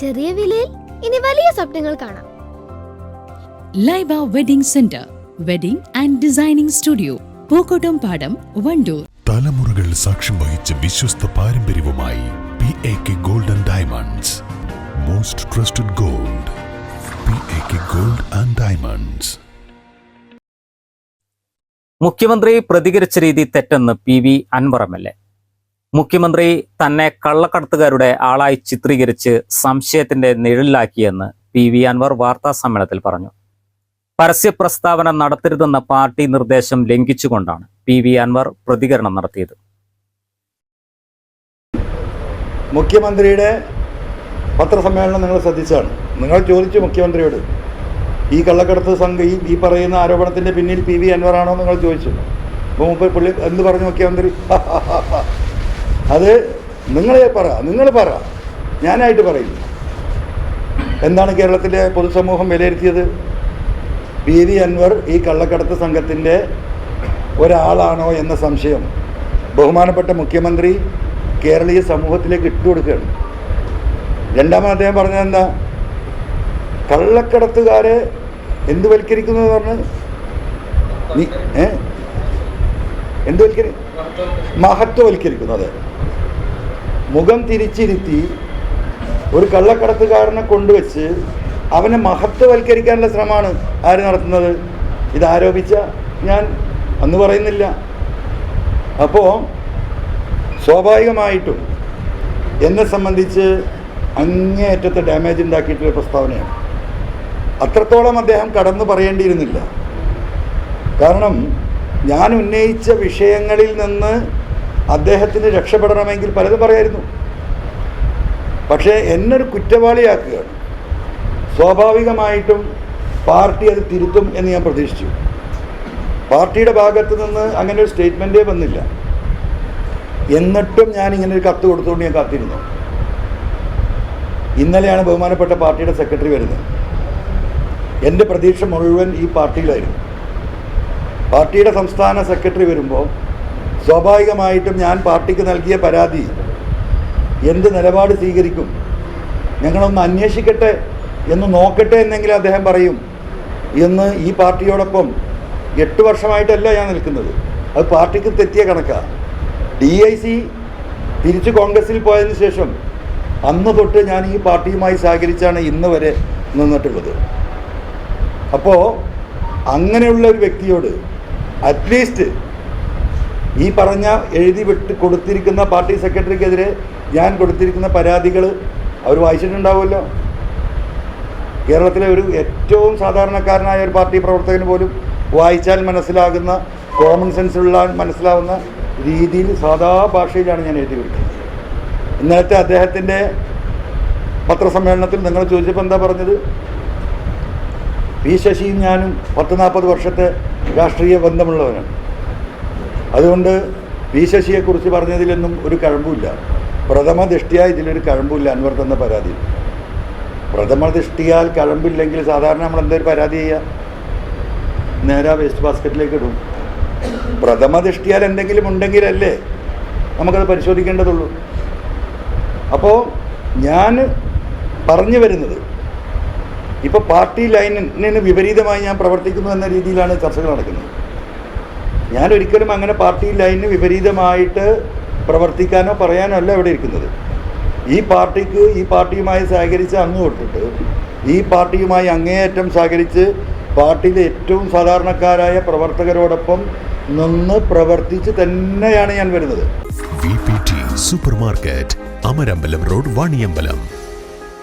ചെറിയ വിലയിൽ ഇനി വലിയ സ്വപ്നങ്ങൾ കാണാം. Laiba wedding centre wedding and designing studio Pookkottumpadam Wandoor. തലമുറകൾ സാക്ഷ്യം വഹിച്ച വിശ്വസ്ത പാരമ്പര്യവുമായി P A K golden diamonds most trusted gold P A K gold and diamonds മുഖ്യമന്ത്രി പ്രതികരിച്ച രീതി തെറ്റെന്ന് P V Anvar M L A. മുഖ്യമന്ത്രി തന്നെ കള്ളക്കടത്തുകാരുടെ ആളായി ചിത്രീകരിച്ച് സംശയത്തിന്റെ നിഴലിലാക്കിയെന്ന് പി വി അൻവർ വാർത്താ സമ്മേളനത്തിൽ പറഞ്ഞു. പരസ്യ പ്രസ്താവന നടത്തരുതെന്ന പാർട്ടി നിർദ്ദേശം ലംഘിച്ചുകൊണ്ടാണ് പി വി അൻവർ പ്രതികരണം നടത്തിയത്. മുഖ്യമന്ത്രിയുടെ പത്രസമ്മേളനം നിങ്ങൾ ശ്രദ്ധിച്ചാണ്. നിങ്ങൾ ചോദിച്ചു മുഖ്യമന്ത്രിയോട് ഈ കള്ളക്കടത്ത് സംഘ ഈ പറയുന്ന ആരോപണത്തിന്റെ പിന്നിൽ പി വി അൻവറാണോ നിങ്ങൾ ചോദിച്ചു. അപ്പോൾ മുമ്പ് പുള്ളി എന്ത് പറഞ്ഞു മുഖ്യമന്ത്രി? അത് നിങ്ങളെ പറ നിങ്ങൾ പറ. ഞാനായിട്ട് പറയും. എന്താണ് കേരളത്തിലെ പൊതുസമൂഹം വിലയിരുത്തിയത്? വി അൻവർ ഈ കള്ളക്കടത്ത് സംഘത്തിന്റെ ഒരാളാണോ എന്ന സംശയം. ബഹുമാനപ്പെട്ട മുഖ്യമന്ത്രി കേരളീയ സമൂഹത്തിലേക്ക് ഇട്ടുകൊടുക്കുകയാണ് രണ്ടാമത് അദ്ദേഹം പറഞ്ഞത് എന്താ? കള്ളക്കടത്തുകാരെ എന്ത് വൽക്കരിക്കുന്നു എന്ന് പറഞ്ഞ്? നീ ഏ? എന്ത് വൽക്കരി? മഹത്വവൽക്കരിക്കുന്നു അതെ. മുഖം തിരിച്ചിരുത്തി ഒരു കള്ളക്കടത്തുകാരനെ കൊണ്ടുവച്ച് അവനെ മഹത്വവൽക്കരിക്കാനുള്ള ശ്രമമാണ് ആര് നടത്തുന്നത്? ഇതാരോപിച്ച ഞാൻ അന്ന് പറയുന്നില്ല. അപ്പോൾ സ്വാഭാവികമായിട്ടും എന്നെ സംബന്ധിച്ച് അങ്ങേയറ്റത്തെ ഡാമേജ് ഉണ്ടാക്കിയിട്ടുള്ള പ്രസ്താവനയാണ്. അത്രത്തോളം അദ്ദേഹം കടന്നു പറയേണ്ടിയിരുന്നില്ല. കാരണം ഞാൻ ഉന്നയിച്ച വിഷയങ്ങളിൽ നിന്ന് അദ്ദേഹത്തിന് രക്ഷപ്പെടണമെങ്കിൽ പലതും പറയായിരുന്നു. പക്ഷേ എന്നൊരു കുറ്റവാളിയാക്കുകയാണ്. സ്വാഭാവികമായിട്ടും പാർട്ടി അത് തിരുത്തും എന്ന് ഞാൻ പ്രതീക്ഷിച്ചു. പാർട്ടിയുടെ ഭാഗത്ത് നിന്ന് അങ്ങനെ ഒരു സ്റ്റേറ്റ്മെന്റേ വന്നില്ല. എന്നിട്ടും ഞാൻ ഇങ്ങനെ ഒരു കത്ത് കൊടുത്തുകൊണ്ട് ഞാൻ കാത്തിരുന്നു. ഇന്നലെയാണ് ബഹുമാനപ്പെട്ട പാർട്ടിയുടെ സെക്രട്ടറി വരുന്നത്. എന്റെ പ്രതീക്ഷ മുഴുവൻ ഈ പാർട്ടിയിലായിരുന്നു. പാർട്ടിയുടെ സംസ്ഥാന സെക്രട്ടറി വരുമ്പോൾ സ്വാഭാവികമായിട്ടും ഞാൻ പാർട്ടിക്ക് നൽകിയ പരാതി എന്ത് നിലപാട് സ്വീകരിക്കും? ഞങ്ങളൊന്ന് അന്വേഷിക്കട്ടെ എന്ന് നോക്കട്ടെ എന്നെങ്കിലും അദ്ദേഹം പറയും എന്ന് ഈ പാർട്ടിയോടൊപ്പം എട്ട് വർഷമായിട്ടല്ല ഞാൻ നിൽക്കുന്നത്. അത് പാർട്ടിക്ക് തെറ്റിയ കണക്കാണ് ഡി ഐ സി തിരിച്ച് കോൺഗ്രസിൽ പോയതിന് ശേഷം അന്ന് തൊട്ട് ഞാൻ ഈ പാർട്ടിയുമായി സഹകരിച്ചാണ് ഇന്ന് വരെ നിന്നിട്ടുള്ളത്. അപ്പോൾ അങ്ങനെയുള്ള ഒരു വ്യക്തിയോട് അറ്റ്ലീസ്റ്റ് ഈ പറഞ്ഞ എഴുതി വിട്ട് കൊടുത്തിരിക്കുന്ന പാർട്ടി സെക്രട്ടറിക്കെതിരെ ഞാൻ കൊടുത്തിരിക്കുന്ന പരാതികൾ അവർ വായിച്ചിട്ടുണ്ടാവുമല്ലോ. കേരളത്തിലെ ഒരു ഏറ്റവും സാധാരണക്കാരനായ ഒരു പാർട്ടി പ്രവർത്തകന് പോലും വായിച്ചാൽ മനസ്സിലാകുന്ന കോമൺ സെൻസുള്ള മനസ്സിലാവുന്ന രീതിയിൽ സാധാ ഭാഷയിലാണ് ഞാൻ എഴുതി വിളിക്കുന്നത്. ഇന്നലത്തെ അദ്ദേഹത്തിന്റെ പത്രസമ്മേളനത്തിൽ നിങ്ങൾ ചോദിച്ചപ്പോൾ എന്താ പറഞ്ഞത്? പി ശശിയും ഞാനും പത്ത് നാൽപ്പത് വർഷത്തെ രാഷ്ട്രീയ ബന്ധമുള്ളവരാണ്. അതുകൊണ്ട് പി ശശിയെക്കുറിച്ച് പറഞ്ഞതിലൊന്നും ഒരു കഴമ്പുമില്ല. പ്രഥമ ദൃഷ്ടിയാ ഇതിലൊരു കഴമ്പുമില്ല അൻവർ തന്ന പരാതി. പ്രഥമ ദൃഷ്ടിയാൽ കഴമ്പില്ലെങ്കിൽ സാധാരണ നമ്മൾ എന്തൊരു പരാതി ചെയ്യുക നേരെ വേസ്റ്റ് ബാസ്ക്കറ്റിലേക്ക് ഇടും. പ്രഥമ ദൃഷ്ടിയാൽ എന്തെങ്കിലും ഉണ്ടെങ്കിലല്ലേ നമുക്കത് പരിശോധിക്കേണ്ടതുള്ളൂ. അപ്പോൾ ഞാൻ പറഞ്ഞു വരുന്നത് ഇപ്പോൾ പാർട്ടി ലൈനിന് വിപരീതമായി ഞാൻ പ്രവർത്തിക്കുന്നു എന്ന രീതിയിലാണ് ചർച്ചകൾ നടക്കുന്നത്. ഞാൻ ഒരിക്കലും അങ്ങനെ പാർട്ടി ലൈനിന് വിപരീതമായിട്ട് പ്രവർത്തിക്കാനോ പറയാനോ അല്ല ഇവിടെ ഇരിക്കുന്നത്. ഈ പാർട്ടിക്ക് ഈ പാർട്ടിയുമായി സഹകരിച്ച് അന്ന് തൊട്ടിട്ട് ഈ പാർട്ടിയുമായി അങ്ങേയറ്റം സഹകരിച്ച് പാർട്ടിയിലെ ഏറ്റവും സാധാരണക്കാരായ പ്രവർത്തകരോടൊപ്പം നിന്ന് പ്രവർത്തിച്ച് തന്നെയാണ് ഞാൻ വരുന്നത്. Super market Amarambalam road Vaniyambalam